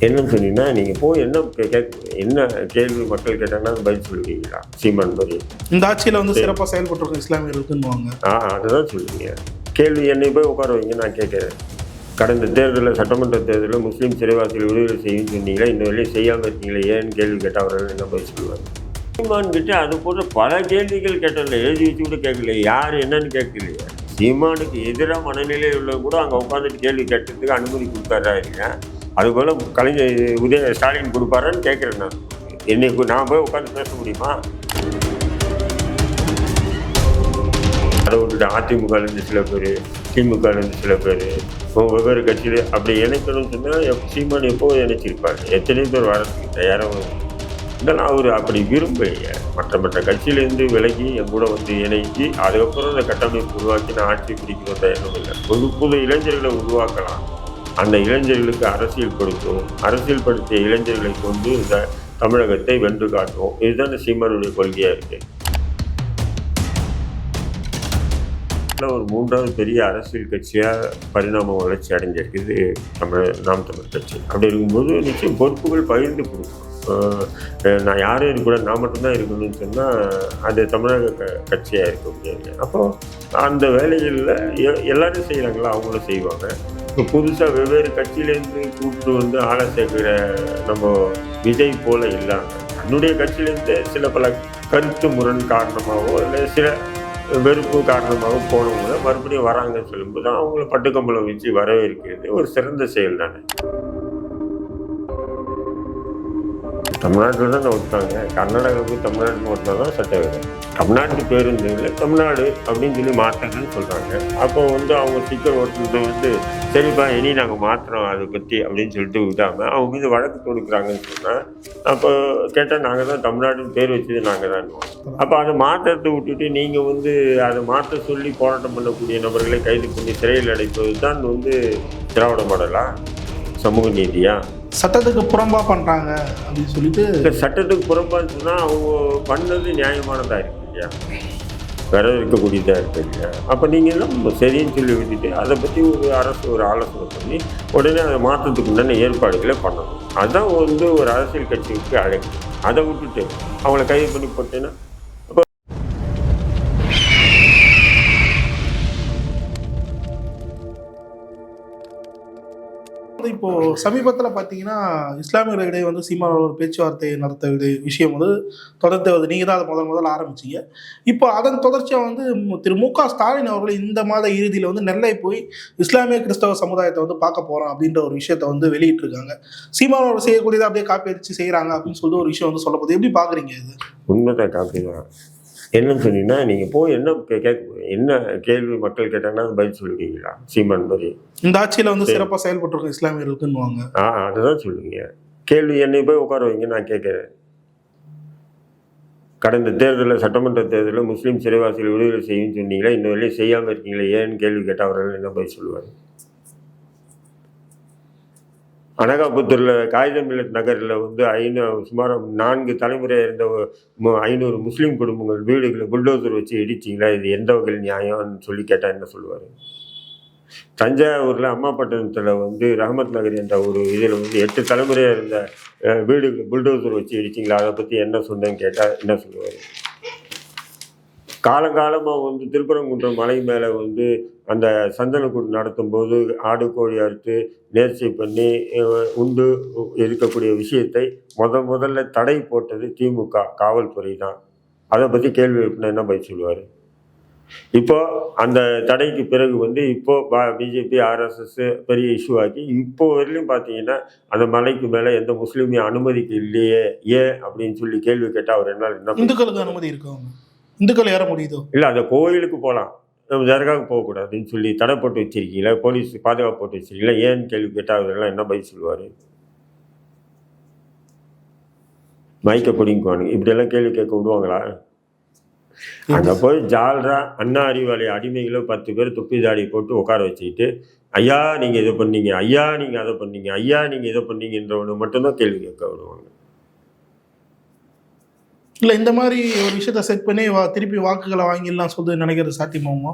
என்னன்னு சொன்னீங்கன்னா நீங்கள் போய் என்ன என்ன கேள்வி மக்கள் கேட்டாங்கன்னா பதில் சொல்லுவீங்களா? சீமான் மாதிரி. இந்த ஆட்சியில் வந்து சிறப்பாக செயல்பட்டுருக்கோம் இஸ்லாமியர்களுக்குன்னுவாங்க ஆ அதுதான் சொல்லுவீங்க. கேள்வி என்னை போய் உட்கார வைங்க நான் கேட்குறேன். கடந்த தேர்தலில் சட்டமன்ற தேர்தலில் முஸ்லீம் சிறைவாசிகள் விடுதலை செய்யும் சொன்னீங்களா இன்னும் வரையும் செய்யாமல் இருக்கீங்களே ஏன்னு கேள்வி கேட்டால் அவர்கள் என்ன பதில் சொல்லுவாங்க சீமான் கிட்ட அது போன்ற பல கேள்விகள் கேட்டதில்ல எழுதி வச்சு கூட கேட்கல யார் என்னன்னு கேட்கலையே சீமானுக்கு எதிராக மனநிலையில் உள்ளவங்க கூட அங்கே உட்காந்துட்டு கேள்வி கேட்டதுக்கு அனுமதி கொடுத்தாரா இல்லையா? அதுபோல் கலைஞர் உதய ஸ்டாலின் கொடுப்பாருன்னு கேட்குறேன் நான். என்னை நான் போய் உட்காந்து பேச முடியுமா? அதை விட்டுட்டு அதிமுகலேருந்து சில பேர் திமுகலேருந்து சில பேர் வெவ்வேறு கட்சியில் அப்படி இணைக்கணும்னு சொன்னால் சீமான் எப்போ இணைச்சிருப்பார்? எத்தனை பேர் வரதுக்கு தயாராக இதெல்லாம் அவர் அப்படி விரும்பலையே. மற்ற மற்ற கட்சியிலேருந்து விலகி என் கூட வந்து இணைச்சி அதுக்கப்புறம் இந்த கட்டமைப்பு உருவாக்கி நான் ஆட்சி பிடிக்கணும் எண்ணம் இல்லை. புது புது இளைஞர்களை உருவாக்கலாம். அந்த இளைஞர்களுக்கு அரசியல் கொடுத்தோம். அரசியல் படுத்திய இளைஞர்களை கொண்டு இந்த தமிழகத்தை வென்று காட்டுவோம். இதுதான் இந்த சீமானுடைய கொள்கையாக இருக்குது ஒரு மூன்றாவது பெரிய அரசியல் கட்சியாக பரிணாம வளர்ச்சி அடைஞ்சிருக்குது தமிழ் நாம் தமிழ் கட்சி. அப்படி இருக்கும்போது நிச்சயம் பொறுப்புகள் பகிர்ந்து கொடுக்கும். நான் யாரும் இருக்கக்கூடாது நான் மட்டும்தான் இருக்கணும்னு சொன்னால் அது தமிழக க கட்சியாக இருக்க முடியாது. அப்போது அந்த வேலைகளில் எ- எல்லாரும் செய்கிறாங்களா அவங்களும் செய்வாங்க. இப்போ புதுசாக வெவ்வேறு கட்சியிலேருந்து கூப்பிட்டு வந்து ஆளை சேர்க்கிற நம்ம விஜய் போல இல்லாமல் தன்னுடைய கட்சியிலேருந்து சில பல கருத்து முரண் காரணமாகவோ இல்லை சில வெறுப்பு காரணமாக போனவங்க மறுபடியும் வராங்கன்னு சொல்லும்போது அவங்கள பட்டுக்கம்பளம் வச்சு வரவேற்கிறது ஒரு சிறந்த செயல் தானே. தமிழ்நாட்டில் தான் விட்டாங்க கர்நாடகாவுக்கு தமிழ்நாட்டில் ஓட்டினா தான் சட்டவிரோதம் தமிழ்நாட்டு பேருந்துகளில் தமிழ்நாடு அப்படின்னு சொல்லி மாற்றுங்கன்னு சொல்கிறாங்க அப்போ வந்து அவங்க ஸ்டிக்கர் ஓட்டுறது வந்து சரிப்பா இனி நாங்கள் மாற்றுறோம் அதை பற்றி அப்படின்னு சொல்லிட்டு விடாமல் அவங்க மீது வழக்கு தொடுக்குறாங்கன்னு சொன்னால் அப்போ கேட்டால் நாங்கள் தான் தமிழ்நாடுன்னு பேர் வச்சது நாங்கள் தான் அப்போ அதை மாற்றத்தை விட்டுட்டு நீங்கள் வந்து அதை மாற்ற சொல்லி போராட்டம் பண்ணக்கூடிய நபர்களை கைது பண்ணி சிறையில் அடைப்பது தான் வந்து திராவிட மாடலா? சமூக நீதியா? சட்டத்துக்கு புறம்பா பண்ணுறாங்க அப்படின்னு சொல்லிட்டு இந்த சட்டத்துக்கு புறம்பான்னு சொன்னால் அவங்க பண்ணது நியாயமானதாக இருக்கு இல்லையா? வேற இருக்கக்கூடியதாக இருக்கு இல்லையா? அப்போ நீங்கள் எல்லாம் சரின்னு சொல்லி விட்டுட்டு அதை பற்றி ஒரு அரசு ஒரு ஆலோசனை பண்ணி உடனே அதை மாற்றத்துக்கு உண்டான ஏற்பாடுகளை பண்ணணும். அதுதான் வந்து ஒரு அரசியல் கட்சிக்கு அழைப்பு. அதை விட்டுட்டு அவங்கள கைது பண்ணி போட்டேன்னா வந்து இப்போ சமீபத்தில் பார்த்தீங்கன்னா இஸ்லாமியர்களிடையே வந்து சீமான் ஒரு பேச்சுவார்த்தை நடத்த விஷயம் வந்து தொடர்ந்து வருது நீங்கள் தான் அதை முதல் முதல்ல ஆரம்பிச்சீங்க. இப்போ அதன் தொடர்ச்சியாக வந்து திரு மு க ஸ்டாலின் அவர்கள் இந்த மாத இறுதியில் வந்து நெல்லை போய் இஸ்லாமிய கிறிஸ்தவ சமுதாயத்தை வந்து பார்க்க போகிறோம் அப்படின்ற ஒரு விஷயத்தை வந்து வெளியிட்டிருக்காங்க. சீமான் செய்யக்கூடியதை அப்படியே காப்பி அடிச்சு செய்கிறாங்க அப்படின்னு சொல்லிட்டு ஒரு விஷயம் வந்து சொல்லப்படுது எப்படி பார்க்குறீங்க இது? உண்மைதான் காப்பி தான் என்னன்னு சொன்னீங்கன்னா நீங்கள் போய் என்ன கேட்க என்ன கேள்வி மக்கள் கேட்டாங்கன்னா பதில் சொல்லுவீங்களா? சீமான் மாதிரி. இந்த ஆட்சியில் வந்து சிறப்பாக செயல்பட்டுருக்கோம் இஸ்லாமியர்களுக்குன்னுவாங்க. ஆ அதுதான் சொல்லுவீங்க. கேள்வி என்னை போய் உட்கார வைங்க நான் கேட்குறேன். கடந்த தேர்தலில் சட்டமன்ற தேர்தலில் முஸ்லீம் சிறைவாசிகள் விடுதலை செய்யும் சொன்னீங்களா இன்னும் வரையும் செய்யாமல் இருக்கீங்களே ஏன்னு கேள்வி கேட்டால் அவர்கள் என்ன பதில் சொல்லுவார் அனகாபுத்தூரில் காகிதம் நகரில் வந்து ஐநூறு சுமார் நான்கு தலைமுறையாக இருந்த மு- ஐநூறு முஸ்லீம் குடும்பங்கள் வீடுகளை புல்டோசர் வச்சு இடிச்சிங்களா? இது எந்த வகையில் நியாயம்னு சொல்லி கேட்டால் என்ன சொல்லுவார்? தஞ்சாவூரில் அம்மாப்பட்டினத்தில் வந்து ரஹமத் நகர் என்ற ஒரு இதில் வந்து எட்டு தலைமுறையாக இருந்த வீடுகளை வீடுகள் புல்டோசர் வச்சு இடிச்சிங்களா? அதை பற்றி என்ன சொன்னேன்னு கேட்டால் என்ன சொல்லுவார்? காலங்காலமாக வந்து திருப்பரங்குன்றம் மலை மேலே வந்து அந்த சந்தனக்கூடு நடத்தும் போது ஆடு கோழி அறுத்து நேர்ச்சி பண்ணி உண்டு இருக்கக்கூடிய விஷயத்தை முத முதல்ல தடை போட்டது திமுக காவல்துறை தான். அதை பற்றி கேள்வி எழுப்பினா என்ன பதில் சொல்லுவார்? இப்போ அந்த தடைக்கு பிறகு வந்து இப்போ பிஜேபி ஆர்எஸ்எஸ் பெரிய இஷ்யூ ஆக்கி இப்போ வரையிலும் பார்த்தீங்கன்னா அந்த மலைக்கு மேலே எந்த முஸ்லீமையும் அனுமதிக்கு இல்லையே ஏன் அப்படின்னு சொல்லி கேள்வி கேட்டால் அவர் என்ன இந்துக்களுக்கு அனுமதி இருக்கும் இந்துக்கள் ஏற முடியுதோ? இல்லை அந்த கோயிலுக்கு போகலாம் நம்ம தர்காவுக்கு போகக்கூடாதுன்னு சொல்லி தடை போட்டு வச்சிருக்கீங்களா போலீஸ் பாதுகாப்பு போட்டு வச்சிருக்கீங்களா ஏன்னு கேள்வி கேட்டால் என்ன பதில் சொல்லுவார்? மயக்க பிடிங்குவானுங்க இப்படியெல்லாம் கேள்வி கேட்க விடுவாங்களா? அங்கே போய் ஜால்ரா அண்ணா அறிவாலய அடிமைகளை பத்து பேர் துப்பி தாடி போட்டு உட்கார வச்சுக்கிட்டு ஐயா நீங்கள் இதை பண்ணீங்க. ஐயா நீங்கள் அதை பண்ணீங்க. ஐயா நீங்கள் இதை பண்ணீங்கன்றவனு மட்டும்தான் கேள்வி கேட்க விடுவாங்க. இல்லை இந்த மாதிரி ஒரு விஷயத்த செட் பண்ணி வா திருப்பி வாக்குகளை வாங்கிடலாம் சொல்லி நினைக்கிறது சாத்தியமாகுமா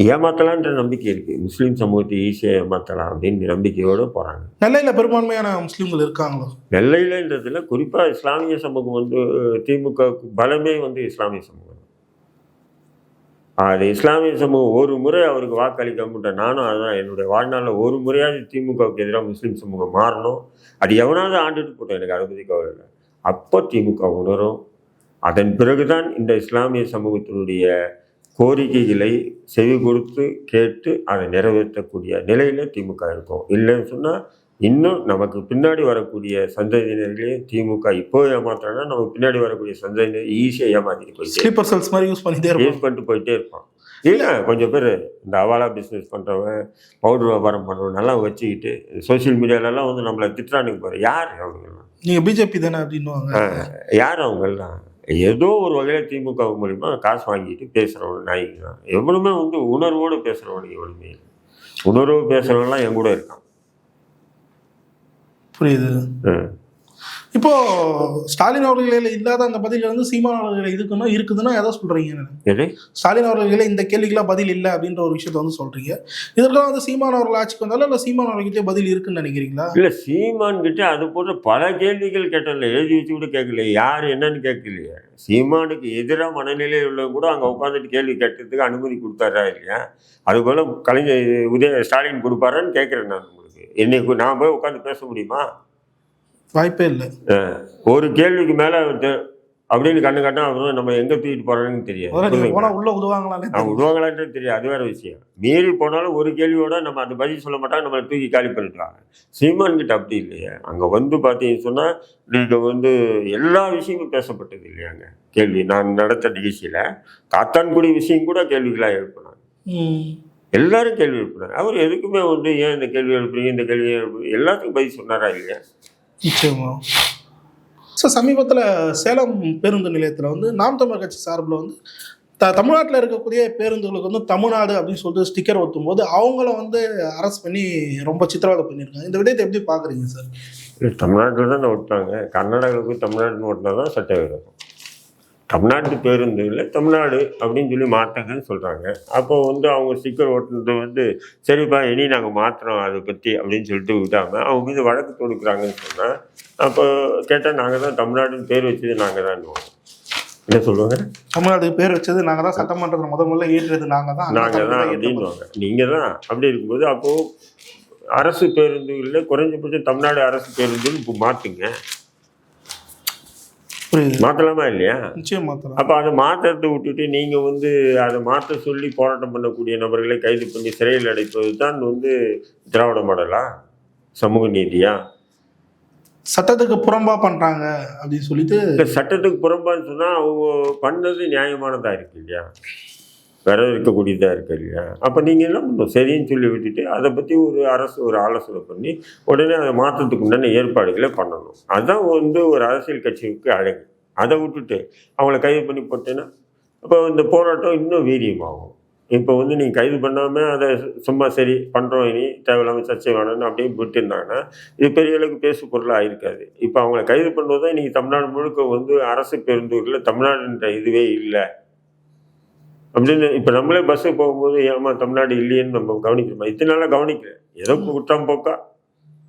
ஏமாத்தலான்ற நம்பிக்கை இருக்குது முஸ்லீம் சமூகத்தை ஈஸியாக ஏமாத்தலாம் அப்படின்னு நம்பிக்கையோடு போகிறாங்க நெல்லையில பெரும்பான்மையான முஸ்லீம்கள் இருக்காங்களோ? நெல்லையிலன்றதுல குறிப்பாக இஸ்லாமிய சமூகம் வந்து திமுக பலமே வந்து இஸ்லாமிய சமூகம். அது இஸ்லாமிய சமூகம் ஒரு முறை அவருக்கு வாக்களிக்க மாட்டேன் நானும் அதுதான். என்னுடைய வாழ்நாளில் ஒரு முறையாவது திமுகவுக்கு எதிராக முஸ்லீம் சமூகம் மாறணும். அது எவனாவது ஆண்டுட்டு போட்டோம் எனக்கு அதை பற்றி கவலை இல்லை அப்போ திமுக உணரும். அதன் பிறகுதான் இந்த இஸ்லாமிய சமூகத்தினுடைய கோரிக்கைகளை செவி கொடுத்து கேட்டு அதை நிறைவேற்றக்கூடிய நிலையில திமுக இருக்கும். இல்லைன்னு சொன்னால் இன்னும் நமக்கு பின்னாடி வரக்கூடிய சந்ததியினர்களையும் திமுக இப்போ ஏமாத்துறாங்கன்னா நமக்கு பின்னாடி வரக்கூடிய சந்ததியினர் ஈஸியாக ஏமாத்திட்டு போயிட்டே ஸ்லீப்பர் செல்ஸ் மாதிரி யூஸ் பண்ணிட்டே யூஸ் பண்ணிட்டு போயிட்டே இருப்பான் இல்லை கொஞ்சம் பேர் இந்த அவாலா பிஸ்னஸ் பண்ணுறவன் பவுடர் வியாபாரம் பண்ணுறவன் நல்லா வச்சுக்கிட்டு சோஷியல் மீடியாலலாம் வந்து நம்மளை திட்டுறானுங்க பாரு. யார் அவங்கெல்லாம் நீங்க பிஜேபி தானே அப்படின்னுவாங்க யார் அவங்கெல்லாம் ஏதோ ஒரு வகையில் திமுக மூலிமா காசு வாங்கிட்டு பேசுகிறவங்க நாய்க்கு தான் எவனுமே வந்து உணர்வோடு பேசுகிறவனுக்கு இல்லை. உணர்வு பேசுகிறவங்கலாம் என் கூட இருக்கான். புரியுது. ம். இப்போ ஸ்டாலின் அவர்களில் இல்லாத அந்த பதில் வந்து சீமான் அவர்கள் இருக்குன்னா இருக்குதுன்னா எதை சொல்றீங்க? ஸ்டாலின் அவர்களே இந்த கேள்விக்கெல்லாம் பதில் இல்லை அப்படின்ற ஒரு விஷயத்த வந்து சொல்றீங்க. இதற்கெல்லாம் வந்து சீமான் அவர்கள் ஆட்சிக்கு வந்தாலும் இல்லை சீமான் அவர்கிட்டே பதில் இருக்குன்னு நினைக்கிறீங்களா? இல்லை சீமான் கிட்ட அது போன்ற பல கேள்விகள் கேட்டல எழுதி வச்சு கூட கேட்கல யார் என்னன்னு கேட்கலையே. சீமானுக்கு எதிராக மனநிலையில் உள்ளவங்க கூட அங்கே உட்காந்துட்டு கேள்வி கேட்டதுக்கு அனுமதி கொடுத்தாரா இல்லையா? அதுபோல் கலைஞர் உதய ஸ்டாலின் கொடுப்பாரான்னு கேட்குறேன் நான் உங்களுக்கு. என்னைக்கு நான் போய் உட்காந்து பேச முடியுமா? வாய்ப்பே இல்லை. ஒரு கேள்விக்கு மேலே அப்படின்னு கண்ணு காட்டினா அப்புறம் நம்ம எங்கே தூக்கிட்டு போகிறான்னு தெரியாது. முதல்ல நீங்க புரியுதுங்களா? போனா உள்ள தெரியாது. அது வேற விஷயம். மீறி போனாலும் ஒரு கேள்வியோட நம்ம அந்த பதில் சொல்ல மாட்டாங்க நம்மளை தூக்கி காலி பண்ணிடுவாங்க. சீமான் கிட்ட அப்படி இல்லையே. அங்கே வந்து பார்த்தீங்கன்னு சொன்னால் நீங்கள் வந்து எல்லா விஷயமும் பேசப்பட்டது இல்லையாங்க. கேள்வி. நான் நடத்த நிகழ்ச்சியில் காத்தான்குடி விஷயம் கூட கேள்விகளாக எழுப்பினாங்க. எல்லாரும் கேள்வி எழுப்பினாங்க. அவர் எதுக்குமே வந்து ஏன் இந்த கேள்வி எழுப்புறீங்க? இந்த கேள்வி எழுப்புறீங்க எல்லாத்துக்கும் பதில் சொன்னாரா இல்லையா? நிச்சயமா. ஸோ சமீபத்தில் சேலம் பேருந்து நிலையத்தில் வந்து நாம் தமிழர் கட்சி சார்பில் வந்து த தமிழ்நாட்டில் இருக்கக்கூடிய பேருந்துகளுக்கு வந்து தமிழ்நாடு அப்படின்னு சொல்லிட்டு ஸ்டிக்கர் ஒத்தும் போது அவங்கள வந்து அரெஸ்ட் பண்ணி ரொம்ப சித்திரவதை பண்ணியிருக்காங்க. இந்த விடயத்தை எப்படி பார்க்குறீங்க சார் தமிழ்நாட்டில் தான் ஓட்டினாங்க கர்நாடகாவில் போய் தமிழ்நாடுன்னு தான் தான் சட்டவிரோதம். தமிழ்நாட்டு பேருந்துல தமிழ்நாடு அப்படின்னு சொல்லி மாற்றுங்கன்னு சொல்கிறாங்க அப்போ வந்து அவங்க ஸ்டிக்கர் ஓட்டுனது வந்து சரிப்பா இனி நாங்கள் மாற்றுறோம் அதை பற்றி அப்படின்னு சொல்லிட்டு விடாமல் அவங்க மீது வழக்கு தொடுக்குறாங்கன்னு சொன்னால் அப்போ கேட்டால் நாங்கள் தான் தமிழ்நாடுன்னு பேர் வச்சது நாங்கள் தான் என்ன சொல்லுவாங்க? தமிழ்நாடு பேர் வச்சது நாங்கள் தான் சட்டமன்றத்தில் முதல் முதல்ல ஏற்றுறது நாங்கள் தான். நாங்கள் தான் அப்படின்வாங்க நீங்கள் தான் அப்படி இருக்கும்போது அப்போது அரசு பேருந்துகளில் குறைஞ்சபட்சம் தமிழ்நாடு அரசு பேருந்துன்னு இப்போ மாற்றுங்க புரியுது. மாற்றலாமா இல்லையா? நிச்சயம் மாற்றலாம் அப்போ அதை மாற்றத்தை விட்டுட்டு நீங்கள் வந்து அதை மாற்ற சொல்லி போராட்டம் பண்ணக்கூடிய நபர்களை கைது பண்ணி சிறையில் அடைப்பது தான் வந்து திராவிட மாடலா? சமூக நீதியா? சட்டத்துக்கு புறம்பா பண்ணுறாங்க அப்படின்னு சொல்லிட்டு சட்டத்துக்கு புறம்பான்னு சொன்னால் அவங்க பண்ணது நியாயமானதாக இருக்கு இல்லையா? விரதம் இருக்கக்கூடியதாக இருக்கு இல்லையா? அப்போ நீங்கள் என்ன பண்ணணும் சரின்னு சொல்லி விட்டுட்டு அதை பற்றி ஒரு அரசு ஒரு ஆலோசனை பண்ணி உடனே அதை மாற்றத்துக்கு உண்டான ஏற்பாடுகளை பண்ணணும். அதுதான் வந்து ஒரு அரசியல் கட்சிக்கு அழகு. அதை விட்டுட்டு அவங்கள கைது பண்ணி போட்டேன்னா அப்போ இந்த போராட்டம் இன்னும் வீரியமாகும். இப்போ வந்து நீங்கள் கைது பண்ணாமல் அதை சும்மா சரி பண்ணுறோம் இனி தேவையில்லாமல் சர்ச்சை வேணும்னு அப்படியே விட்டுருந்தாங்கன்னா இது பெரிய அளவுக்கு பேசு பொருளாக ஆயிருக்காது இப்போ அவங்கள கைது பண்ணுறது தான் இன்றைக்கி தமிழ்நாடு முழுக்க வந்து அரசு பேருந்துகளில் தமிழ்நாடுன்ற இதுவே இல்லை. அப்படின்னு இப்போ நம்மளே பஸ்ஸு போகும்போது ஏமா தமிழ்நாடு இல்லையேன்னு நம்ம கவனிக்கிறோமா? இத்தனை நாளாக கவனிக்கல. ஏதோ குற்றம் போக்கா?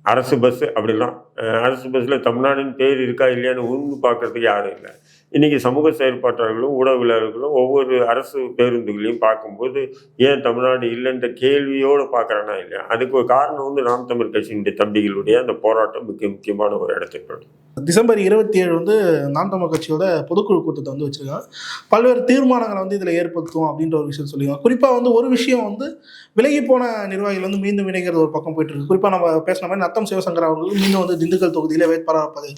அரசு பஸ்ஸு அப்படிலாம். அரசு பஸ்ஸில் தமிழ்நாடுன்னு பேர் இருக்கா இல்லையான்னு உந்து பார்க்கறதுக்கு யாரும் இல்லை. இன்றைக்கி சமூக செயற்பாட்டாளர்களும் ஊடகவியலாளர்களும் ஒவ்வொரு அரசு பேருந்துகளையும் பார்க்கும்போது ஏன் தமிழ்நாடு இல்லைன்ற கேள்வியோடு பார்க்குறானா இல்லையா? அதுக்கு ஒரு காரணம் வந்து நாம் தமிழ் கட்சியினுடைய தம்பிகளுடைய அந்த போராட்டம் மிக முக்கியமான ஒரு இடத்துக்கு டிசம்பர் இருபத்தி ஏழு வந்து நாம் தமிழ் கட்சியோட பொதுக்குழு கூட்டத்தை வந்து வச்சிருக்காங்க. பல்வேறு தீர்மானங்களை வந்து இதில் ஏற்படுத்தும் அப்படின்ற ஒரு விஷயம் சொல்லியிருக்காங்க. குறிப்பாக வந்து ஒரு விஷயம் வந்து விலகி போன நிர்வாகிகள் வந்து மீண்டும் இணைக்கிறது ஒரு பக்கம் போயிட்டு இருக்கு. குறிப்பாக நம்ம பேசின மாதிரி நத்தம் சிவசங்கர் அவர்கள் மீண்டும் வந்து திண்டுக்கல் தொகுதியில் வேட்பாளர் இருப்பது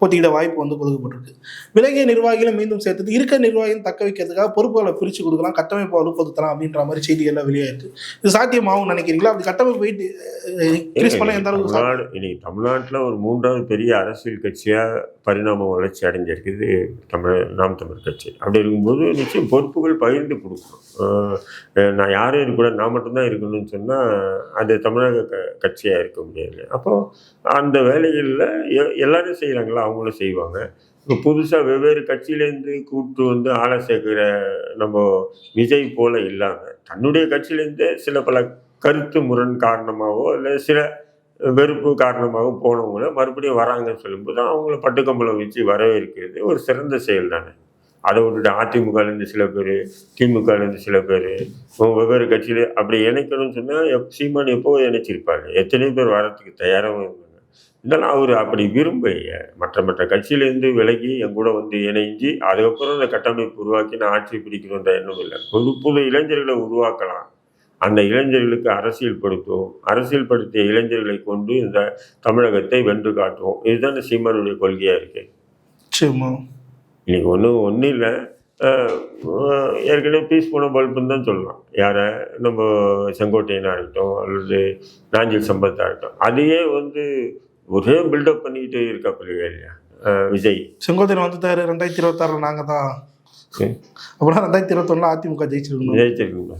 போட்டியிட வாய்ப்பு வந்து கொடுக்கப்பட்டிருக்கு விலகிய நிர்வாகிகளை மீண்டும் சேர்த்து இருக்க நிர்வாகிகள் தக்க வைக்கிறதுக்காக பொறுப்புகளை பிரித்து கொடுக்கலாம் கட்டமைப்பு வலுப்படுத்தலாம் அப்படின்ற மாதிரி செய்திகள்லாம் வெளியாயிருக்கு. இது சாத்தியமாகும் நினைக்கிறீங்களா? அப்படி கட்டமைப்பு வெயிட் இன்க்ரீஸ் பண்ண எந்த அளவுக்கு இன்னைக்கு தமிழ்நாட்டில் ஒரு மூன்றாவது பெரிய அரசியல் கட்சியாக பரிணாம வளர்ச்சி அடைஞ்சிருக்குது தமிழ் நாம் தமிழ் கட்சி. அப்படி இருக்கும்போது நிச்சயம் பொறுப்புகள் பகிர்ந்து கொடுக்கணும். நான் யாரும் இருக்கக்கூடாது நான் மட்டும்தான் இருக்கணும்னு சொன்னால் அது தமிழக க கட்சியாக இருக்க முடியாது. அப்போது அந்த வேலைகளில் எல்லாரும் செய்கிறாங்களா அவங்களும் செய்வாங்க. இப்போ புதுசாக வெவ்வேறு கட்சியிலேருந்து கூப்பிட்டு வந்து ஆளை சேர்க்கிற நம்ம விஜய் போல இல்லாமல் தன்னுடைய கட்சியிலேருந்து சில பல கருத்து முரண் காரணமாகவோ இல்லை சில வெறுப்பு காரணமாகவோ போனவங்கள மறுபடியும் வராங்கன்னு சொல்லும்போது அவங்கள பட்டுக்கம்பளம் வச்சு வரவேற்கிறது ஒரு சிறந்த செயல் தானே. அதை விட்டுட்டு அதிமுகலேருந்து சில பேர் திமுகலேருந்து சில பேர் வெவ்வேறு கட்சியில் அப்படி இணைக்கணும்னு சொன்னால் எப் சீமான் எப்போ இணைச்சிருப்பாங்க எத்தனை பேர் வரத்துக்கு தயாராகவும் இதெல்லாம் அவர் அப்படி விரும்பலையே. மற்ற மற்ற கட்சியிலேருந்து விலகி என் கூட வந்து இணைஞ்சு அதுக்கப்புறம் இந்த கட்டமைப்பு உருவாக்கி நான் ஆட்சி பிடிக்கணுன்ற எண்ணம் இல்லை. புது புது இளைஞர்களை உருவாக்கலாம். அந்த இளைஞர்களுக்கு அரசியல் படுத்துவோம். அரசியல் படுத்திய இளைஞர்களை கொண்டு இந்த தமிழகத்தை வென்று காட்டுவோம். இதுதான் சீமானுடைய கொள்கையாக இருக்கு. சரிம்மா இன்னைக்கு ஒன்றும் ஒன்றும் இல்லை. ஏற்கனவே பீஸ் போன பல்புன்னு தான் சொல்லலாம். யாரை? நம்ம செங்கோட்டையனாக இருக்கட்டும் அல்லது நாஞ்சில் சம்பத்தாக இருக்கட்டும். அதையே வந்து ஒரே பில்டப் பண்ணிக்கிட்டு இருக்காப்பில்லையா இல்லையா விஜய். செங்கோட்டையன் வந்துட்டாரு ரெண்டாயிரத்தி இருபத்தாறுல நாங்கள் தான் அப்படின்னா ரெண்டாயிரத்தி இருபத்தொன்னுல அதிமுக ஜெயிச்சிருக்கணும். ஜெயிச்சிருக்குங்க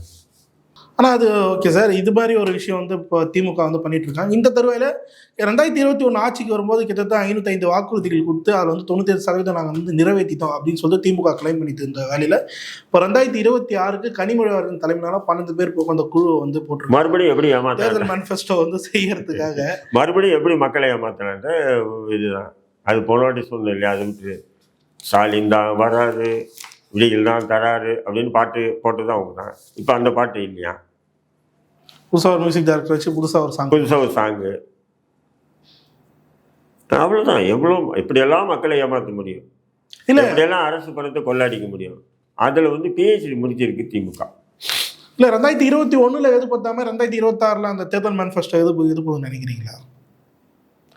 ஆனால் அது ஓகே சார் இது மாதிரி ஒரு விஷயம் வந்து இப்போ திமுக வந்து பண்ணிட்டு இருக்காங்க. இந்த தருவாயில் ரெண்டாயிரத்தி இருபத்தி ஒன்று ஆட்சிக்கு வரும்போது கிட்டத்தட்ட ஐநூற்றி வாக்குறுதிகள் கொடுத்து அதில் வந்து தொண்ணூத்தேழு சதவீதம் நாங்கள் வந்து நிறைவேற்றிட்டோம் அப்படின்னு சொல்லிட்டு திமுக கிளைம் பண்ணிட்டு இருந்த வேலையில். இப்போ ரெண்டாயிரத்தி இருபத்தி ஆறுக்கு கனிமொழி அவர்களின் தலைமையிலான பன்னெண்டு பேர் அந்த குழு வந்து போட்டிருக்காங்க. மறுபடியும் எப்படி ஏமாத்தாங்க தேர்தல் மேனிஃபெஸ்டோ வந்து செய்யறதுக்காக. மறுபடியும் எப்படி மக்களை ஏமாத்தினான்ற இதுதான். அது போன வாட்டி சொன்னேன் இல்லையா? அது விட்டு ஸ்டாலின் தான் வராரு விடிகள் தான் தராரு அப்படின்னு பாட்டு போட்டு தான் அவங்க தான். இப்போ அந்த பாட்டு இல்லையா? புதுசாக ஒரு மியூசிக் டைரக்டர் வச்சு புதுசாக ஒரு சாங் புதுசாக ஒரு சாங்கு அவ்வளோதான் எவ்வளோ இப்படியெல்லாம் மக்களை ஏமாற்ற முடியும்? இல்லை. இப்படியெல்லாம் அரசு பணத்தை கொள்ளாடிக்க முடியும்? அதில் வந்து பிஹெச்டி முடிச்சிருக்கு திமுக. இல்லை ரெண்டாயிரத்தி இருபத்தி ஒன்றில் எது பார்த்தாம ரெண்டாயிரத்தி இருபத்தாறில் அந்த தேர்தல் மேனிஃபெஸ்டோ எது எது போகுதுன்னு நினைக்கிறீங்களா?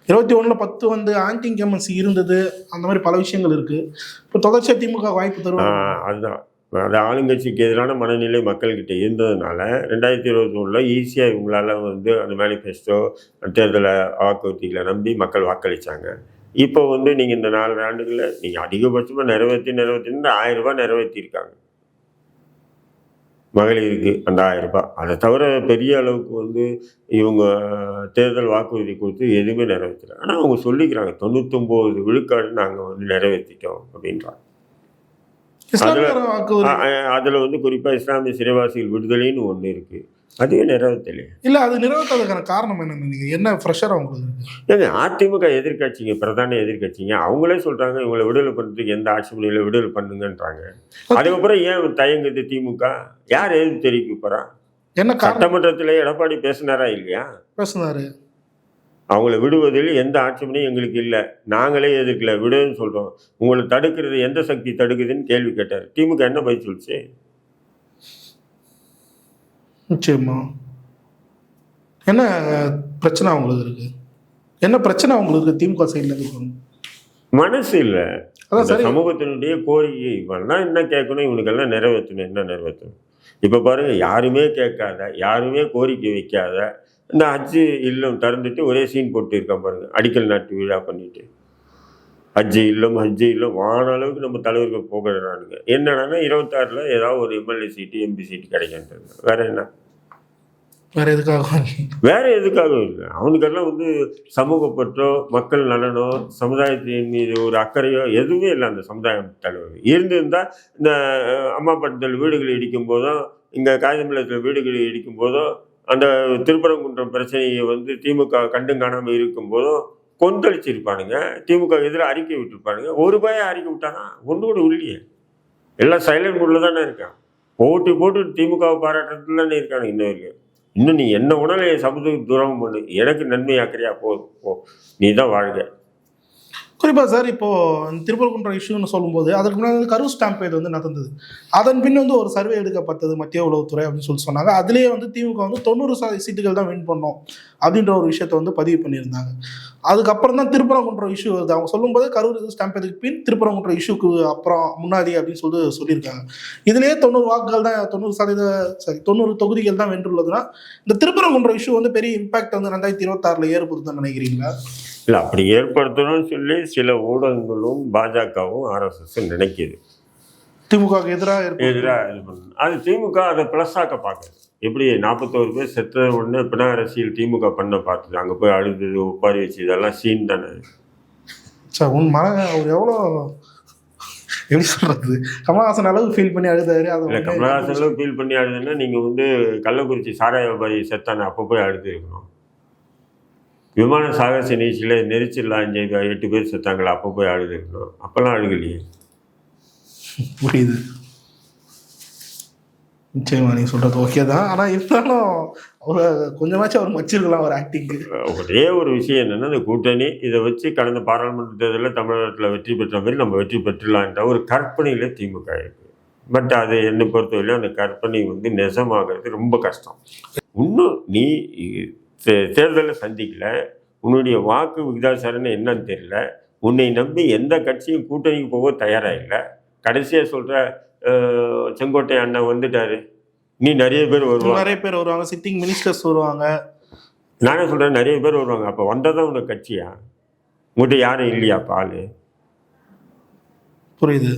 இருபத்தி ஒன்றில் பத்து வந்து ஆன்டி இன்கமன்சி இருந்தது. அந்த மாதிரி பல விஷயங்கள் இருக்கு. இப்போ தொடர்ச்சியாக திமுக வாய்ப்பு தருவாங்க. அதுதான். அந்த ஆளுங்கட்சிக்கு எதிரான மனநிலை மக்கள்கிட்ட இருந்ததுனால ரெண்டாயிரத்தி இருபத்தி ஒன்றில் ஈஸியாக இவங்களால வந்து அந்த மேனிஃபெஸ்டோ தேர்தலை வாக்குறுதிகளை நம்பி மக்கள் வாக்களித்தாங்க இப்போ வந்து நீங்கள் இந்த நாலு ஆண்டுகளில் நீங்கள் அதிகபட்சமாக நிறைவேற்றி நிறைவேற்றி ஆயிரம் ரூபாய் நிறைவேற்றியிருக்காங்க மகளிருக்கு அந்த ஆயிரம் ரூபாய். அதை தவிர பெரிய அளவுக்கு வந்து இவங்க தேர்தல் வாக்குறுதி கொடுத்து எதுவுமே நிறைவேற்றலை ஆனால் அவங்க சொல்லிக்கிறாங்க தொண்ணூத்தொம்போது விழுக்காடு நாங்கள் வந்து நிறைவேற்றிட்டோம் அப்படின்றாங்க. அதில் வந்து குறிப்பாக இஸ்லாமிய சிறைவாசிகள் விடுதலைன்னு ஒன்று இருக்குது அதுவே நிறைவேற்றலையே இல்லை அது நிறைவேற்றாததுக்கான காரணம் என்ன நினைக்கிறீங்க என்ன ப்ரெஷர் அவங்களுக்கு இருக்கு? ஏங்க அதிமுக எதிர்க்கட்சிங்க பிரதான எதிர்க்கட்சிங்க அவங்களே சொல்கிறாங்க இவங்களை விடுதலை பண்ணுறதுக்கு எந்த ஆட்சி மொழியில் விடுதலை பண்ணுங்கன்றாங்க. அதுக்கப்புறம் ஏன் தயங்குது திமுக? யார் எதிர்த்து தெரிவிக்க போகிறா என்ன சட்டமன்றத்தில் எடப்பாடி பேசினாரா இல்லையா? பேசுனாரு. அவங்கள விடுவதில் எந்த ஆட்சேபனையும் எங்களுக்கு இல்லை. நாங்களே எதிர்க்கல விடுன்னு சொல்கிறோம் உங்களை தடுக்கிறது எந்த சக்தி தடுக்குதுன்னு கேள்வி கேட்டார். திமுக என்ன பதில் சொல்லிச்சு? நிச்சயமா. என்ன பிரச்சனை அவங்களுக்கு இருக்கு? என்ன பிரச்சனை அவங்களுக்கு இருக்கு திமுக சைடில் இருக்கு மனசு இல்லை. சமூகத்தினுடைய கோரிக்கை இவெல்லாம் என்ன கேட்கணும்? இவனுக்கெல்லாம் நிறைவேற்றணும். என்ன நிறைவேற்றணும்? இப்போ பாருங்க யாருமே கேட்காத யாருமே கோரிக்கை வைக்காத இந்த ஹஜ்ஜு இல்லம் திறந்துட்டு ஒரே சீன் போட்டு இருக்கான் பாருங்க. அடிக்கல் நாட்டு விழா பண்ணிட்டு. ஹஜ்ஜு இல்லம் ஹஜ்ஜு இல்லம் வான அளவுக்கு நம்ம தலைவர்கள் போகிறானுங்க. என்னன்னா இருபத்தாறில் ஏதாவது ஒரு எம்எல்ஏ சீட்டு எம்பி சீட்டு கிடைக்கின்றது. வேற என்ன? வேற எதுக்காக வேற எதுக்காகவும் இல்லை. அவனுக்கெல்லாம் வந்து சமூக பற்றோ மக்கள் நலனோ சமுதாயத்தின் மீது ஒரு அக்கறையோ எதுவுமே இல்லை அந்த சமுதாயம் தலைவர் இருந்திருந்தா இந்த அம்மா பட்டத்தில் வீடுகள் இடிக்கும் போதோ இங்கே காயம்பலத்தில் வீடுகள் இடிக்கும் போதோ அந்த திருப்பரங்குன்றம் பிரச்சனையை வந்து திமுக கண்டும் காணாமல் இருக்கும் கொந்தளிச்சிருப்பானுங்க. திமுக எதிராக அறிக்கை விட்டுருப்பானுங்க. ஒரு பயம் அறிக்கை விட்டானா? ஒன்று கூட இல்லையே எல்லாம் சைலண்ட் மூடில் தானே இருக்கான். போட்டி போட்டு திமுகவை பாராட்டுறதுல தானே இருக்கானுங்க இன்னும். வரைக்கும் இன்னும் நீ என்ன உடனே சமுதாய துரோகம் பண்ணு. எனக்கு நன்மை ஆக்கிறியா போதும் போ. நீ தான் வாழ்க. குறிப்பாக சார் இப்போ திருப்பரங்குன்றம் இஷ்யூன்னு சொல்லும்போது அதுக்கு முன்னாடி வந்து ஸ்டாம்ப் ஸ்டாம்பேட் வந்து நடந்தது. அதன் பின் வந்து ஒரு சர்வே எடுக்கப்பட்டது மத்திய உளவுத்துறை அப்படின்னு சொல்லி சொன்னாங்க. அதுலேயே வந்து திமுக வந்து தொண்ணூறு சதவீத சீட்டுகள் தான் வின் பண்ணோம் அப்படின்ற ஒரு விஷயத்தை வந்து பதிவு பண்ணியிருந்தாங்க. அதுக்கப்புறம் தான் திருப்பரங்குன்ற இஷ்யூ வருது. அவங்க சொல்லும்போது கரூர் ஸ்டாம்பேதுக்கு பின் திருப்பரங்குன்ற இஷ்யூக்கு அப்புறம் முன்னாடி அப்படின்னு சொல்லிட்டு சொல்லியிருக்காங்க. இதுலேயே தொண்ணூறு வாக்குகள் தான் தொண்ணூறு சதவீத சாரி தொண்ணூறு தொகுதிகள் தான் வென்றுள்ளதுன்னா இந்த திருப்பரங்குன்ற இஷ்யூ வந்து பெரிய இம்பாக்ட் வந்து ரெண்டாயிரத்தி இருபத்தாறில் ஏற்படுதுன்னு நினைக்கிறீங்களா? இல்லை அப்படி ஏற்படுத்தணும்னு சொல்லி சில ஊடகங்களும் பாஜகவும் ஆர்எஸ்எஸ் நினைக்கிது. திமுகவுக்கு எதிராக எதிராக இது பண்ணணும். அது திமுக அதை ப்ளஸ்ஸாக்க பார்க்குது. எப்படி நாற்பத்தோரு பேர் செத்த உடனே பிண அரசியல் திமுக பண்ண பார்த்தது. அங்கே போய் அழுது ஒப்பாரி வச்சு இதெல்லாம் சீன் தானே. சார் உன் மன அவர் எவ்வளோ எப்படி சொல்றது? கமலஹாசன் அளவு ஃபீல் பண்ணி அழுதாரு அதை இல்லை உடனே- கமலஹாசன்லாம் ஃபீல் பண்ணி அழுதுன்னா நீங்கள் வந்து கள்ளக்குறிச்சி சாராய வியாபாரி செத்தானே அப்போ போய் அழுது இருக்கணும். விமான சாகச நிகழ்ச்சியில் நெரிச்சல் அஞ்சு எட்டு பேர் செத்தாங்களா? அப்போ போய் அழுது இருக்கணும். அப்போல்லாம் அழுகலையே புரியுது. நிச்சயமா நீங்க சொல்றது ஓகே தான். ஆனா இருந்தாலும் அவரை கொஞ்சமாச்சும் அவர் வச்சிருக்கலாம் ஒரு ஆக்டிங்க்கு ஒரே ஒரு விஷயம் என்னன்னா இந்த கூட்டணி இதை வச்சு கடந்த பாராளுமன்ற தேர்தலில் தமிழ்நாட்டில் வெற்றி பெற்ற மாதிரி நம்ம வெற்றி பெற்றுலான்ற ஒரு கற்பனையில் திமுக இருக்கு. பட் அது என்னை பொறுத்தவரையிலும் அந்த கற்பனை வந்து நிஜமாகிறது ரொம்ப கஷ்டம். இன்னும் நீ தே- தேர்தலை சந்திக்கல. உன்னுடைய வாக்கு விகிதாச்சாரம்னு என்னன்னு தெரியல. உன்னை நம்பி எந்த கட்சியும் கூட்டணிக்கு போக தயாராக இல்லை. கடைசியாக சொல்கிற செங்கோட்டை அண்ணன் வந்துட்டாரு. நீ நிறைய பேர் வருவாங்க. நிறைய பேர் வருவாங்க. சிட்டிங் மினிஸ்டர்ஸ் வருவாங்க. நானே சொல்கிறேன் நிறைய பேர் வருவாங்க. அப்போ வந்ததான் உனக்கு கட்சியா? உங்கள்கிட்ட யாரும் இல்லையா பால் புரியுது.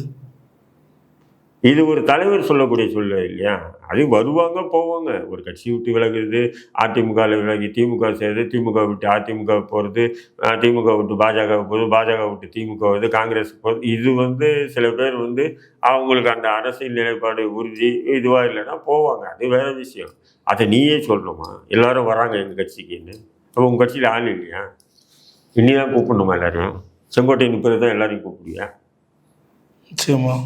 இது ஒரு தலைவர் சொல்லக்கூடிய சொல்ல இல்லையா? அது வருவாங்க போவாங்க. ஒரு கட்சி விட்டு விலகுறது அதிமுகவில் விலகி திமுக சேர்றது திமுக விட்டு அதிமுக போகிறது திமுக விட்டு பாஜக போகிறது பாஜக விட்டு திமுக வருது காங்கிரஸ் போகிறது இது வந்து சில பேர் வந்து அவங்களுக்கு அந்த அரசியல் நிலைப்பாடு உறுதி இதுவாக இல்லைன்னா போவாங்க. அது வேற விஷயம். அதை நீயே சொல்லணுமா? எல்லாரும் வராங்க எங்கள் கட்சிக்குன்னு. அப்போ உங்கள் கட்சியில் ஆள் இல்லையா? இன்னி தான் கூப்பிடணுமா எல்லாரையும்? செங்கோட்டை நிற்கிறது தான் எல்லாரையும் கூப்பிடுவியா? நிச்சயமா.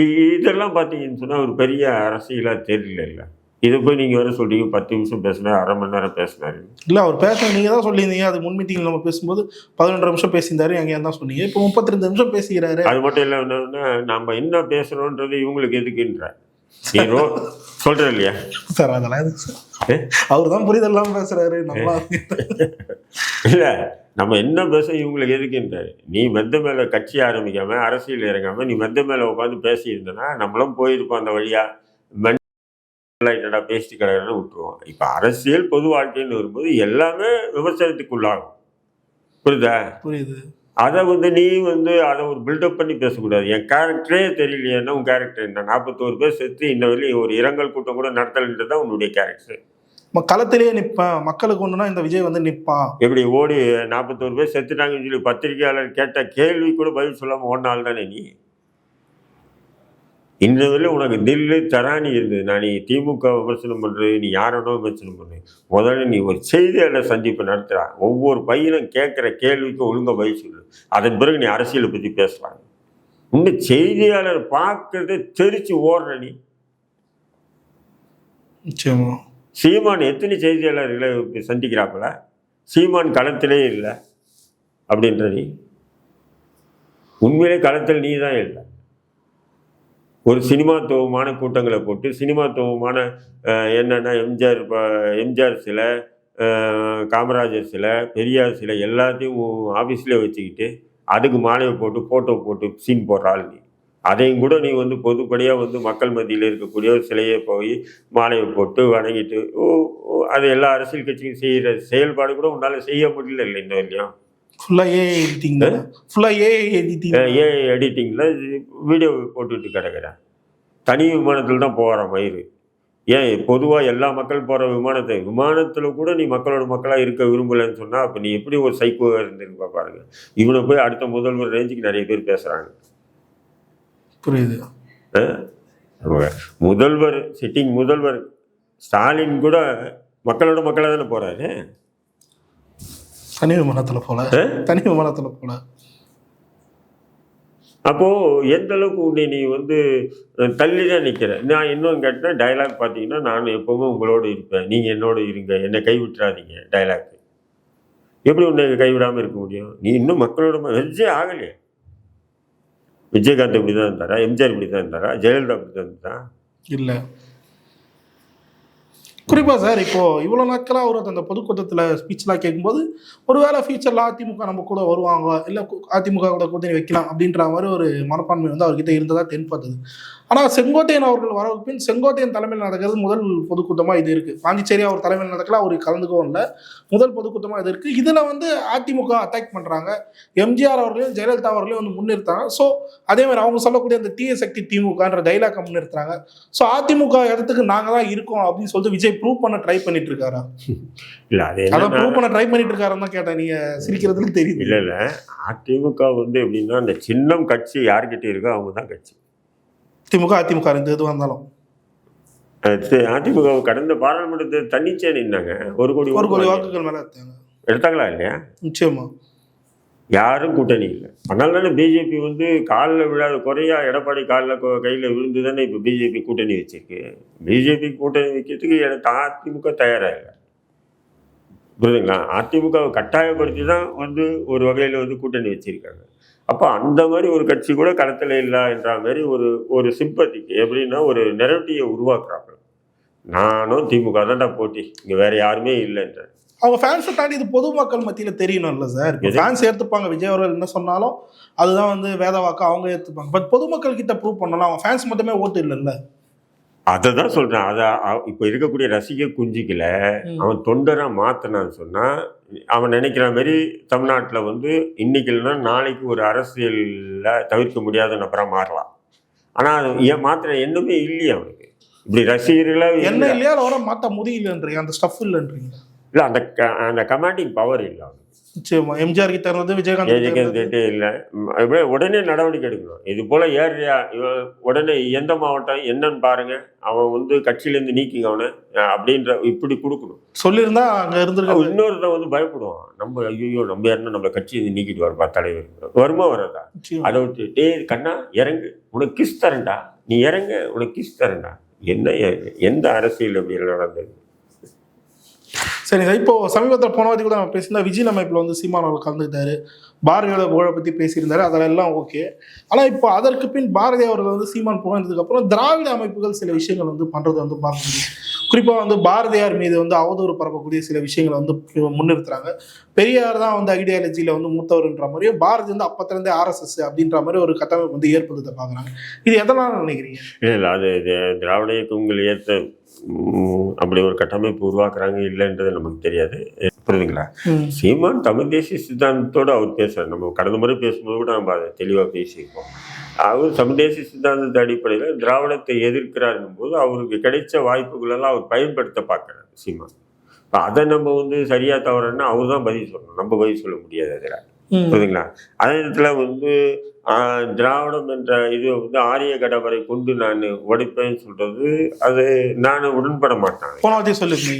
இதெல்லாம் பார்த்தீங்கன்னு சொன்னால் ஒரு பெரிய அரசியலாக தெரியல இல்லை. இதை போய் நீங்கள் வேற சொல்றீங்க. பத்து நிமிஷம் பேசினார் அரை மணி நேரம் பேசினாரு. இல்ல அவர் பேச நீங்க தான் சொல்லியிருந்தீங்க. அது முன் மீட்டிங்ல நம்ம பேசும்போது பதினொன்றரை நிமிஷம் பேசியிருந்தாரு எங்க தான் சொன்னீங்க. இப்போ முப்பத்தி ரெண்டு நிமிஷம் பேசிக்கிறாரு. அது மட்டும் இல்லை என்னன்னா நம்ம என்ன பேசுகிறோன்றது இவங்களுக்கு எதுக்குன்ற நீ ரோ சொல்கிற இல்லையா? சார் அதெல்லாம் எதுக்கு சார்? அவர் தான் புரிதல் பேசுறாரு நம்ம இல்லை நம்ம என்ன பேச இவங்களுக்கு எதுக்குன்றாரு. நீ மெத்த மேலே கட்சி ஆரம்பிக்காம அரசியல் இறங்காம நீ மெத்த மேலே உட்காந்து பேசியிருந்தனா நம்மளும் போயிருப்போம் அந்த வழியா. மென்டா பேசிட்டு கிடக்கிறன்னு விட்டுருவோம். இப்போ அரசியல் பொது வாழ்க்கைன்னு வரும்போது எல்லாமே விமர்சனத்துக்குள்ளாகும். புரியுதா? புரியுது. அதை வந்து நீ வந்து அதை ஒரு பில்டப் பண்ணி பேசக்கூடாது. என் கேரக்டரே தெரியலையேன்னா உன் கேரக்டர் என்ன? நாற்பத்தோரு பேர் செத்து இன்ன வரையும் ஒரு இரங்கல் கூட்டம் கூட நடத்தலைன்றது தான் உன்னுடைய கேரக்டர் களத்திலேயே நிப்பேன் மக்களுக்கு ஒண்ணுனா இந்த விஜய் வந்து நிப்பான் எப்படி ஓடி நாற்பத்தோரு பேர் செத்துட்டாங்கன்னு சொல்லி பத்திரிகையாளர் கேட்ட கேள்வி கூட பதில் சொல்லாமல் ஓடினாள் தானே நீ? இந்த வரையிலும் உனக்கு தில்லு தராணி இருந்தது நான் நீ திமுக விமர்சனம் பண்ணுறது நீ யாரோட விமர்சனம் பண்ணு முதல்ல நீ ஒரு செய்தியாளர் சந்திப்பு நடத்துறா. ஒவ்வொரு பையனும் கேட்குற கேள்விக்கும் ஒழுங்கா பதில் சொல்லு. அதன் பிறகு நீ அரசியலை பற்றி பேசலாம். இன்னும் செய்தியாளர் பார்க்கறத தெரிச்சு ஓடுற நீ. நிச்சயமா. சீமான் எத்தனை செய்தியாளர்களை சந்திக்கிறாப்புல? சீமான் களத்திலே இல்லை. அப்படின்ற நீ. உண்மையிலே களத்தில் நீ தான் இல்லை. ஒரு சினிமாத்துவமான கூட்டங்களை போட்டு சினிமாத்துவமான என்னென்னா எம்ஜிஆர் எம்ஜிஆர் சிலை காமராஜர் சிலை பெரியார் சிலை எல்லாத்தையும் ஆஃபீஸ்லேயே வச்சுக்கிட்டு அதுக்கு மாலையை போட்டு ஃபோட்டோ போட்டு சீன் போடுறாள் நீ. அதையும் கூட நீ வந்து பொதுப்படியாக வந்து மக்கள் மத்தியில் இருக்கக்கூடிய ஒரு சிலையை போய் மாலையை போட்டு வணங்கிட்டு அது எல்லா அரசியல் கட்சியும் செய்கிற செயல்பாடு கூட உன்னால் செய்ய முடியல இல்லை இன்ன வரையும் ஃபுல்லா ஏ எடிட்டிங் ஃபுல்லா ஏ எடிட்டிங் ஏ எடிட்டிங்கில் வீடியோ போட்டுட்டு கிடக்குறேன் தனி விமானத்தில் தான் போகிற மயிறு ஏன் பொதுவாக எல்லா மக்கள் போகிற விமானத்தை விமானத்தில் கூட நீ மக்களோட மக்களாக இருக்க விரும்பலைன்னு சொன்னால் அப்போ நீ எப்படி ஒரு சைக்கோவாக இருந்திருப்பா பாருங்க. இவனை போய் அடுத்த முதல்வர் ரேஞ்சுக்கு நிறைய பேர் பேசுகிறாங்க புரியுது. முதல்வர் சிட்டிங் முதல்வர் ஸ்டாலின் கூட மக்களோட மக்களாக தானே போகிறாரு தனி விமானத்துல போல. தனி விமானத்துல போல. அப்போது எந்த அளவுக்கு உன்னை நீ வந்து தள்ளி தான் நிற்கிற நான் இன்னும் கேட்டேன் டயலாக் பார்த்தீங்கன்னா நான் எப்போவுமே உங்களோட இருப்பேன். நீங்கள் என்னோட இருங்க. என்னை கைவிட்டுறாதீங்க டயலாக் எப்படி உன்னை கைவிடாமல் இருக்க முடியும்? நீ இன்னும் மக்களோட விஜய் ஆகலையே. விஜயகாந்த் இப்படி தான் இருந்தாரா? எம்ஜிஆர் இப்படி தான் இருந்தாரா? ஜெயலலிதா இப்படி தான் இருந்தா இல்ல. குறிப்பாக சார் இப்போது இவ்வளோ நாட்களாக அவர் அந்த பொதுக்கூட்டத்தில் ஸ்பீச்லாம் கேட்கும்போது ஒருவேளை ஃபியூச்சரில் அதிமுக நம்ம கூட வருவாங்க இல்லை அதிமுக கூட கூட்டணி வைக்கலாம் அப்படின்ற மாதிரி ஒரு மனப்பான்மை வந்து அவர்கிட்ட இருந்ததாக தென்பட்டது. ஆனால் செங்கோட்டையன் அவர்கள் வரவுக்கு பின் செங்கோட்டையன் தலைமையில் நடக்கிறது முதல் பொதுக்கூட்டமாக இது இருக்குது பாண்டிச்சேரி அவர் தலைமையில் நடக்கல அவர் கலந்துக்கவும் இல்லை. முதல் பொதுக்கூட்டமாக இது இருக்குது இதில் வந்து அதிமுக அட்டாக் பண்ணுறாங்க எம்ஜிஆர் அவர்களையும் ஜெயலலிதா அவர்களையும் வந்து முன்னிறுத்தாங்க ஸோ அதே மாதிரி அவங்க சொல்லக்கூடிய அந்த தீய சக்தி திமுகன்ற டைலாக்கை முன்னிறுத்துறாங்க. ஸோ அதிமுக இடத்துக்கு நாங்கள் தான் இருக்கோம் அப்படின்னு சொல்லிட்டு விஜய் ப்ரூவ் பண்ண ட்ரை பண்ணிட்டு இருக்காரா? இல்லை அது அதை என்ன ப்ரூவ் பண்ண ட்ரை பண்ணிட்டு இருக்காருன்னு தான் கேட்டேன். நீங்க சிரிக்கிறதுல தெரியுது. இல்லை இல்லை. அதிமுக வந்து எப்படின்னா அந்த சின்னம் கட்சி யார்கிட்ட இருக்கோ அவங்க தான் கட்சி. திமுக அதிமுக ரெண்டு எது வந்தாலும். அது அதிமுக கடந்த பாராளுமன்றத்தை தன்னிச்சே நின்னாங்க. ஒரு கோடி ஒரு கோடி வாக்கு வாக்குகள் மேல எடுத்தாங்க. எடுத்தாங்களா இல்லையா? நிச்சயமா. யாரும் கூட்டணி இல்லை. அதனால தானே பிஜேபி வந்து காலில் விழாத குறையா எடப்பாடி காலில் கையில் விழுந்து தானே இப்போ பிஜேபி கூட்டணி வச்சிருக்கு. பிஜேபி கூட்டணி வைக்கிறதுக்கு எனக்கு அதிமுக தயாராக இல்லை? புரியுதுங்களா? அதிமுகவை கட்டாயப்படுத்தி தான் வந்து ஒரு வகையில் வந்து கூட்டணி வச்சிருக்காங்க. அப்போ அந்த மாதிரி ஒரு கட்சி கூட களத்தில் இல்லை என்ற மாதிரி ஒரு ஒரு சிம்பத்திக்கு எப்படின்னா ஒரு நெரட்டியை உருவாக்குறாங்க நானும் திமுக தான்டா போட்டி. இங்கே வேற யாருமே இல்லைன்ற அவங்க ஃபேன்ஸை தாண்டி இது பொதுமக்கள் மத்தியில தெரியணும்ல சார்? ஃபேன்ஸ் ஏத்துப்பாங்க. விஜய் அவர்கள் என்ன சொன்னாலும் அதுதான் வந்து வேத வாக்கு அவங்க ஏத்துப்பாங்க. பட் பொதுமக்கள் கிட்ட ப்ரூவ் பண்ணலாம் அவங்க ஃபேன்ஸ் மட்டுமே ஓட்டு இல்லைல்ல. அதை தான் சொல்கிறேன் அதை இப்போ இருக்கக்கூடிய ரசிக குஞ்சிக்கல. அவன் தொண்டரா மாத்தினான்னு சொன்னா அவன் நினைக்கிற மாதிரி தமிழ்நாட்டில் வந்து இன்னைக்கு இல்லைன்னா நாளைக்கு ஒரு அரசியல்ல தவிர்க்க முடியாத நபரா மாறலாம். ஆனா அது ஏன் மாத்திர எண்ணமே இல்லையே அவனுக்கு. இப்படி ரசிகர்களா என்ன இல்லையா? அவரை மாத்த முடியலன்றீங்க. அந்த ஸ்டஃப் இல்லைன்றீங்க. இல்லை அந்த அந்த கமாண்டிங் பவர் இல்லை நிச்சயமா. எம்ஜிஆர் கிட்ட இருந்தது விஜயகாந்த் இருந்தது. இல்லை. உடனே நடவடிக்கை எடுக்கணும். இது போல ஏரியா உடனே எந்த மாவட்டம் என்னன்னு பாருங்க. அவன் வந்து கட்சியிலேருந்து நீக்கிங்க அவனை. அப்படின்ற இப்படி கொடுக்கணும். சொல்லியிருந்தா அங்க இருந்திருக்காங்க அவன் இன்னொருத்தன் வந்து பயப்படுவான். நம்ம ஐயோ நம்ம யாருன்னா நம்ம கட்சி நீக்கிட்டு வரப்பா தலைவர். வருமா வராதா. அதை விட்டு டேய் கண்ணா இறங்கு. உனக்கு கிஸ் தரேன்டா. நீ இறங்க உனக்கு கிஸ் தரேன்டா. என்ன எந்த அரசியல் அப்படி நடந்தது? சரி சார் இப்போ சமீபத்தில் போன வாட்டி கூட நம்ம பேசியிருந்தா விஜய் அமைப்பில் வந்து சீமான் அவர்கள் கலந்துக்கிட்டாரு. பாரதியோட புகழை பற்றி பேசியிருந்தாரு. அதெல்லாம் ஓகே. ஆனால் இப்போ அதற்கு பின் பாரதி அவர்கள் வந்து சீமான் புகழ்ந்ததுக்கு அப்புறம் திராவிட அமைப்புகள் சில விஷயங்கள் வந்து பண்ணுறது வந்து பார்க்க முடியும் குறிப்பாக வந்து பாரதியார் மீது வந்து அவதூறு பரப்பக்கூடிய சில விஷயங்களை வந்து முன்னிறுத்துறாங்க. பெரியார் தான் வந்து ஐடியாலஜியில் வந்து மூத்தவர்ன்ற மாதிரியும் பாரதி வந்து அப்பத்திலேருந்தே ஆர்எஸ்எஸ் அப்படின்ற மாதிரி ஒரு கட்டமைப்பு வந்து ஏற்படுத்த பார்க்குறாங்க. இது எதனால் நினைக்கிறீங்க? இல்லை இல்லை அது திராவிட இயக்கங்கள் ஏற்ற அப்படி ஒரு கட்டமைப்பு உருவாக்குறாங்க இல்லைன்றது நமக்கு தெரியாது. புரியுதுங்களா? சீமான் தமிழ் தேசிய சித்தாந்தத்தோடு அவர் பேசுறார். நம்ம கடந்த முறை பேசும்போது கூட நம்ம அதை தெளிவாக பேசியிருக்கோம் அவர் தமிழ் தேசிய சித்தாந்தத்தை அடிப்படையில் திராவிடத்தை எதிர்க்கிறாருங்கும் போது அவருக்கு கிடைச்ச வாய்ப்புகளெல்லாம் அவர் பயன்படுத்த பார்க்குறாரு சீமான் இப்போ அதை நம்ம வந்து சரியா தவறுன்னா அவர் தான் பதில் சொல்லணும். நம்ம பதில் சொல்ல முடியாது அதில். புரியுதுங்களா? அதே நேரத்தில் வந்து ஆஹ், திராவிடம் என்ற இது வந்து ஆரிய கடவரை கொண்டு நான் உடைப்பேன்னு சொல்றது அது நான் உடன்பட மாட்டேன்.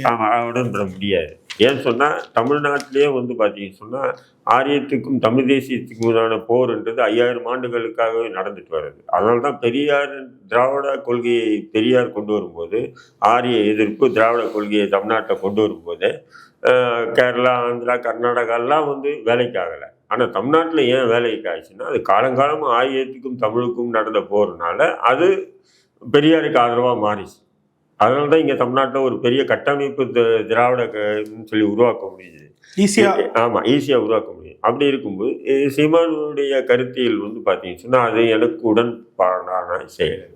ஆமாம் உடன்பட முடியாது. ஏன்னு சொன்னால் தமிழ்நாட்டிலே வந்து பார்த்தீங்கன்னு சொன்னால் ஆரியத்துக்கும் தமிழ் தேசியத்துக்குமான போர்ன்றது ஐயாயிரம் ஆண்டுகளுக்காகவே நடந்துட்டு வருது அதனால தான் பெரியார் திராவிட கொள்கையை பெரியார் கொண்டு வரும்போது ஆரிய எதிர்ப்பு திராவிட கொள்கையை தமிழ்நாட்டை கொண்டு வரும்போது கேரளா ஆந்திரா கர்நாடகாலாம் வந்து வேலைக்கு ஆகலை. ஆனால் தமிழ்நாட்டில் ஏன் வேலைக்கு ஆச்சுன்னா அது காலங்காலமாக ஆரியத்துக்கும் தமிழுக்கும் நடந்த போறனால அது பெரியாருக்கு ஆதரவாக மாறிச்சு. அதனால தான் இங்கே தமிழ்நாட்டில் ஒரு பெரிய கட்டமைப்பு தி- திராவிட சொல்லி உருவாக்க முடியுது. ஈஸியா? ஆமாம் ஈஸியாக உருவாக்க முடியும். அப்படி இருக்கும்போது சீமானுடைய கருத்தியல் வந்து பார்த்தீங்கன்னு சொன்னால் அது எனக்கு உடன்பாடான செயல்.